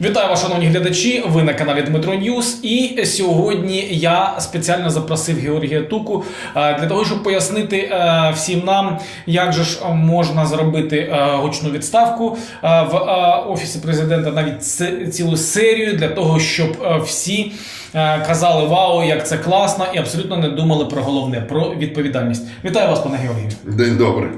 Вітаю шановні глядачі. Ви на каналі Дмитро Ньюс. І сьогодні я спеціально запросив Георгія Туку е, для того, щоб пояснити е, всім нам, як же ж можна зробити е, гучну відставку в офісі президента, навіть цілу серію для того, щоб всі казали вау, як це класно, і абсолютно не думали про головне про відповідальність. Вітаю вас, пане Георгію. День добрий.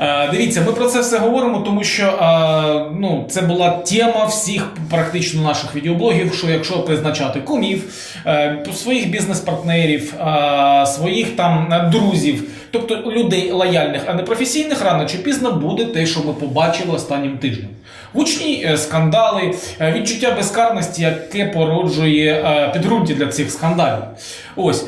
Е, Дивіться, ми про це все говоримо, тому що е, ну, це була тема всіх практично наших відеоблогів, що якщо призначати кумів, е, своїх бізнес-партнерів, своїх там друзів, тобто людей лояльних, а не професійних, рано чи пізно буде те, що ми побачили останнім тижнем. Гучні скандали, відчуття безкарності, яке породжує підґрунті для цих скандалів. Ось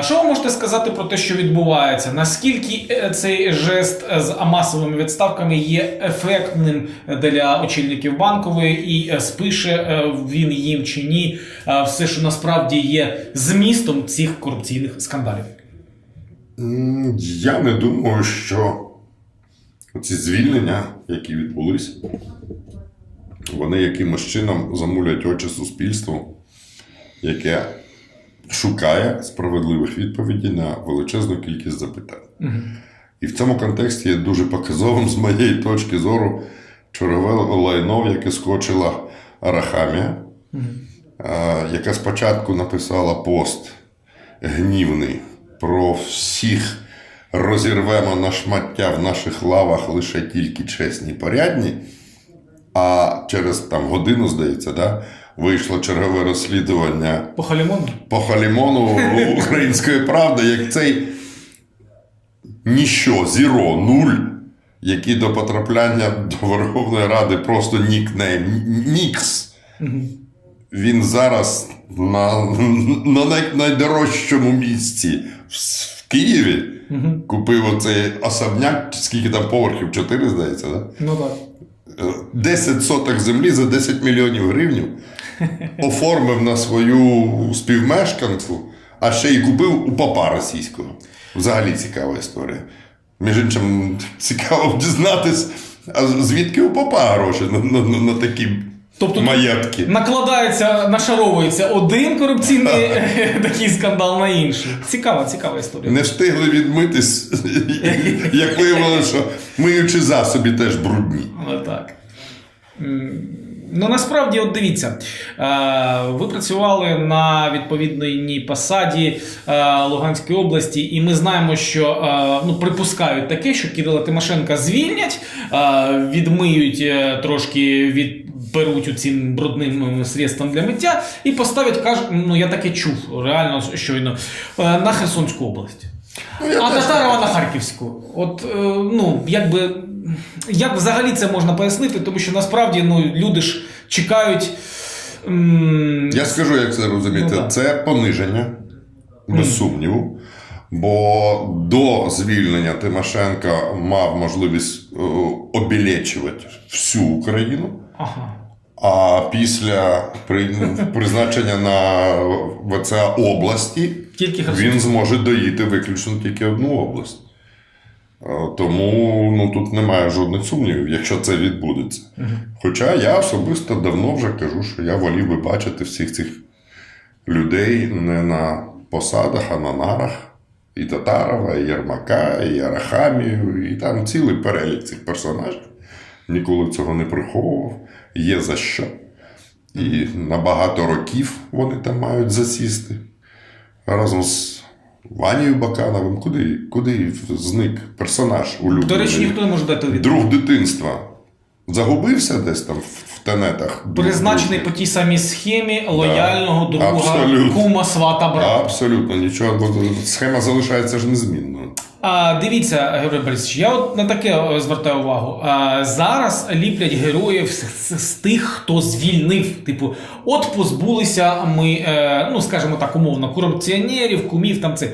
що ви можете сказати про те, що відбувається? Наскільки цей жест е, з масовими відставками є ефектним для очільників банкової, і е, спише е, він їм чи ні, е, все, що насправді є змістом цих корупційних скандалів? Я не думаю, що ці звільнення, які відбулись, вони якимось чином замулять очі суспільству, яке шукає справедливих відповідей на величезну кількість запитань. І в цьому контексті є дуже показовим з моєї точки зору чергове лайно, в яке скочила Арахамія, яка спочатку написала пост гнівний про всіх розірвемо на шмаття в наших лавах лише тільки чесні порядні. А через там годину, здається, да, вийшло чергове розслідування По халімону? по халімону української правди, як цей ніщо, зіро, нуль, який до потрапляння до Верховної Ради просто нікнейм, Нікс. Він зараз на, на най- найдорожчому місці в, в Києві купив оцей особняк, скільки там поверхів, 4, здається, да? Ну так. Е, 10 соток землі за 10 мільйонів гривень оформив на свою співмешканку, а ще й купив у папа російського. Взагалі цікава історія. Між іншим, цікаво дізнатись, а звідки у папа гроші на, на, на, на такі Тобто маєтки. накладається, нашаровується один корупційний такий скандал на інший. Цікава, цікава історія. Не встигли відмитись, як виявилося, що миючі засоби теж брудні. Ну так. Ну насправді, от дивіться, е, ви працювали на відповідній посаді е, Луганської області, і ми знаємо, що е, ну, припускають таке, що Кирила Тимошенка звільнять, відмиють трошки відберуть у цим брудним средством для миття і поставлять, кажуть, ну я таке чув реально щойно, на Херсонську область. Ну, А Татарова на Харківську. От ну якби як взагалі це можна пояснити, тому що насправді ну люди ж чекають. м, Я скажу, як це розуміти. Ну, це пониження, без сумніву. Бо до звільнення Тимошенка мав можливість е, обілечувати всю Україну. Ага. А після призначення на ВЦА області він зможе доїти виключно тільки одну область. Е, Тому ну, тут немає жодних сумнівів, якщо це відбудеться. Хоча я особисто давно вже кажу, що я волів би бачити всіх цих людей не на посадах, а на нарах. І Татарова, і Єрмака, і Арахамію, і там цілий перелік цих персонажів. Ніколи цього не приховував. Є за що. І на багато років вони там мають засісти. Разом з Ванією Бакановим. Куди, куди зник персонаж улюблений? До речі, ніхто не може дати відповідь. Друг дитинства. Загубився десь там в, тенетах. Призначений по тій самій схемі лояльного друга Абсолютно. кума свата брата. Абсолютно нічого. бо Схема залишається ж незмінною. А, дивіться, Георгій Борисович, я от на таке е, звертаю увагу. А, зараз ліплять героїв з, з, з тих, хто звільнив. Типу, от позбулися ми, е, ну скажімо так, умовно, корупціонерів, кумів там це.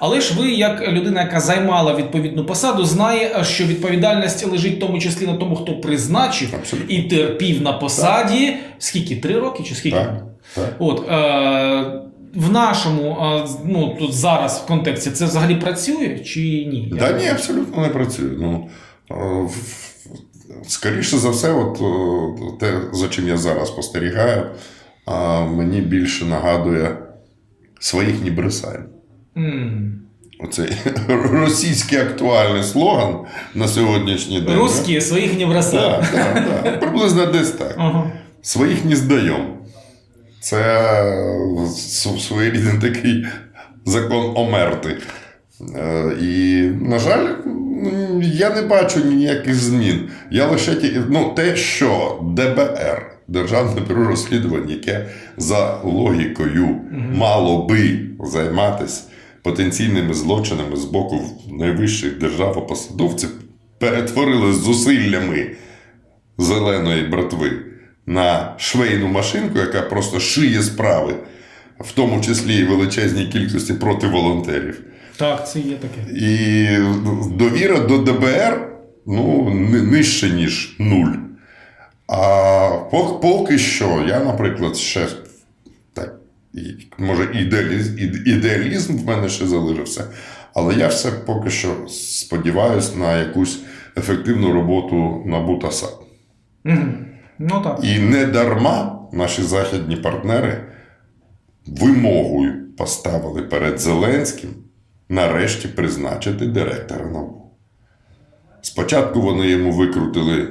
Але ж ви, як людина, яка займала відповідну посаду, знає, що відповідальність лежить в тому числі на тому, хто призначив Абсолютно. і терпів на посаді. Скільки? Три роки чи скільки? Так, так. От, е, в нашому, е, ну тут зараз в контексті це взагалі працює чи ні? Да ні, абсолютно не працює. Ну, е, скоріше за все, от е, те, за чим я зараз спостерігаю, мені більше нагадує своїх не М. Оцей російський актуальний слоган на сьогоднішній день. Русські своїх не бросають. Так, так, так. Приблизно десь так. Ага. Своїх не здаємо. Це своєрідний такий закон омерти. Е, І, на жаль, я не бачу ніяких змін. Я лише ті, ну, те, що ДБР, Державне бюро розслідувань, яке за логікою мало би займатися потенційними злочинами з боку найвищих державопосадовців, перетворили зусиллями зеленої братви на швейну машинку, яка просто шиє справи, в тому числі і величезній кількості проти волонтерів. Так, це є таке. І довіра до ДБР ну, нижче, ніж нуль. А поки що, я, наприклад, ще може, ідеалізм, ідеалізм в мене ще залишився, але я все поки що сподіваюся на якусь ефективну роботу НАБУ та САП. Ну так. І не дарма наші західні партнери вимогою поставили перед Зеленським нарешті призначити директора НАБУ. Спочатку вони йому викрутили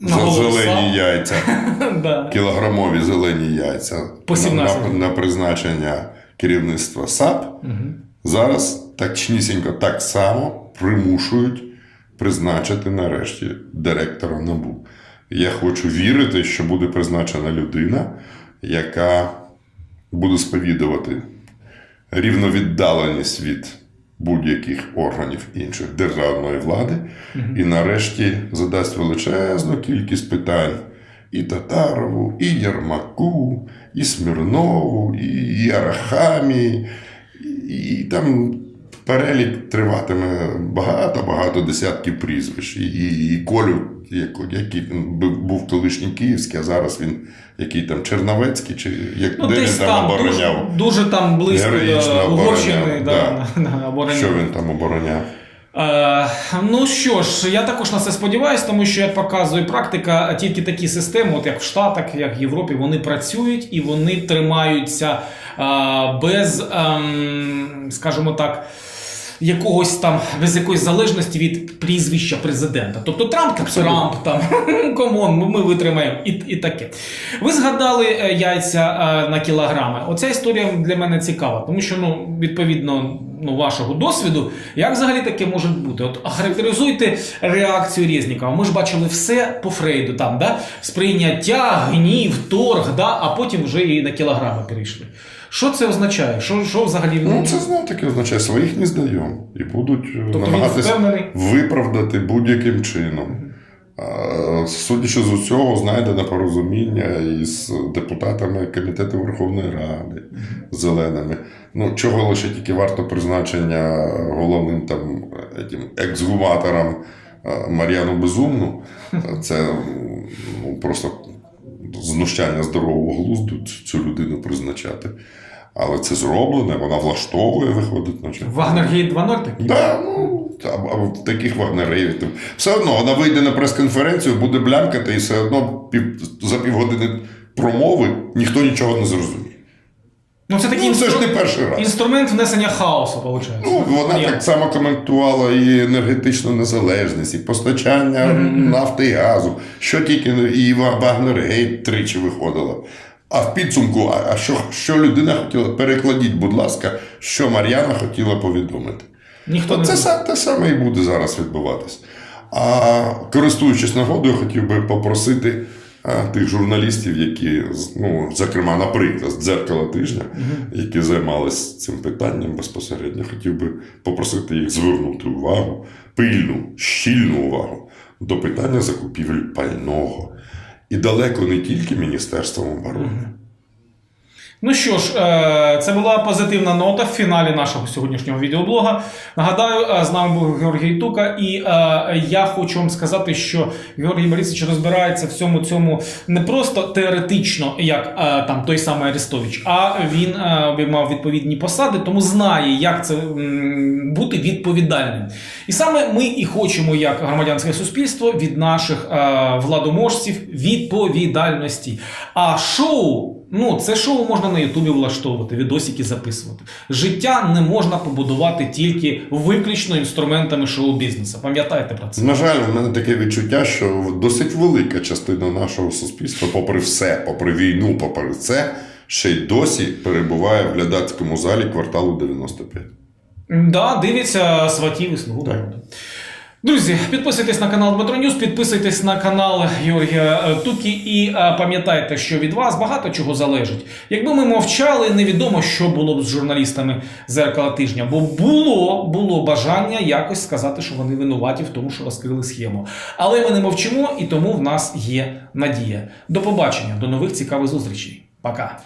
за зелені яйця, да. кілограмові зелені яйця По на, 17. на, на призначення керівництва САП. Зараз точнісінько так само примушують призначити нарешті директора НАБУ. Я хочу вірити, що буде призначена людина, яка буде сповідувати рівновіддаленість від будь-яких органів інших державної влади, і нарешті задасть величезну кількість питань і Татарову, і Єрмаку, і Смірнову, і Ярахамі, і, там перелік триватиме багато-багато десятків прізвищ. І, і, і Колю, який був- колишній київський, а зараз він який там Черновецький, чи як Ну, де він там, там, обороняв. дуже, дуже там близько Героїчно до Угорщини. да. Да. Що він там обороняв? Е, ну що ж, я також на це сподіваюся, тому що як показує практика, тільки такі системи, от як в Штатах, як в Європі, вони працюють і вони тримаються е, без, ем, скажімо так. Якогось там без якоїсь залежності від прізвища президента. Тобто Трамп як Трамп, там комон, ми, ми витримаємо і, і таке. Ви згадали е, яйця е, на кілограми. Оця історія для мене цікава, тому що ну, відповідно ну, вашого досвіду, як взагалі таке може бути? От характеризуйте реакцію Резнікова. Ми ж бачили все по Фрейду, там, да? сприйняття, гнів, торг, да? а потім вже і на кілограми перейшли. Що це означає? Що, що взагалі Ну, це знов таки означає, своїх не здаємо. І будуть е, Тобто намагатися виправдати будь-яким чином. Судячи з усього, знайдено порозуміння із депутатами Комітету Верховної Ради, зеленими. Ну, чого лише тільки варто призначення головним там ексгуматором Мар'яну Безумну. Це ну, просто знущання здорового глузду цю людину призначати. Але це зроблене, вона влаштовує, виходить на чергу. Вагнергейт 2.0 такий? Да, ну, або, таких вагнереїв. там. Все одно вона вийде на прес-конференцію, буде блямкати, і все одно пів, за півгодини промови ніхто нічого не зрозуміє. Ну, це такий Ну, це ж не перший раз. інструмент внесення хаосу, виходить. Ну, вона Ні. так само коментувала і енергетичну незалежність, і постачання нафти і газу, що тільки і Вагнергейт тричі виходила. А в підсумку, а, що, що людина хотіла? Перекладіть, будь ласка, що Мар'яна хотіла повідомити. Ніхто не Це те саме і буде зараз відбуватися. А користуючись нагодою, хотів би попросити тих журналістів, які, ну, зокрема, наприклад, дзеркало тижня, які займалися цим питанням безпосередньо, хотів би попросити їх звернути увагу, пильну, щільну увагу до питання закупівель пального. І далеко не тільки Міністерством оборони. Ну що ж, е, це була позитивна нота в фіналі нашого сьогоднішнього відеоблога. Нагадаю, е, з нами був Георгій Тука, і е, я хочу вам сказати, що Георгій Борисович розбирається в цьому цьому не просто теоретично, як там той самий Арестович, а він обіймав відповідні посади, тому знає, як це бути відповідальним. І саме ми і хочемо, як громадянське суспільство, від наших владоможців відповідальності. А шоу. Ну, це шоу можна на Ютубі влаштовувати, відосики записувати. Життя не можна побудувати тільки виключно інструментами шоу-бізнесу. Пам'ятайте про це. На жаль, у мене таке відчуття, що досить велика частина нашого суспільства, попри все, попри війну, попри це, ще й досі перебуває в глядацькому залі кварталу 95. Да, дивіться сватів і слугу Так. Друзі, підписуйтесь на канал Дмитро Ньюс, підписуйтесь на канал Георгія е, Тукі і е, пам'ятайте, що від вас багато чого залежить. Якби ми мовчали, невідомо, що було б з журналістами зеркала тижня, бо було, було бажання якось сказати, що вони винуваті в тому, що розкрили схему. Але ми не мовчимо, і тому в нас є надія. До побачення, до нових цікавих зустрічей. Пока.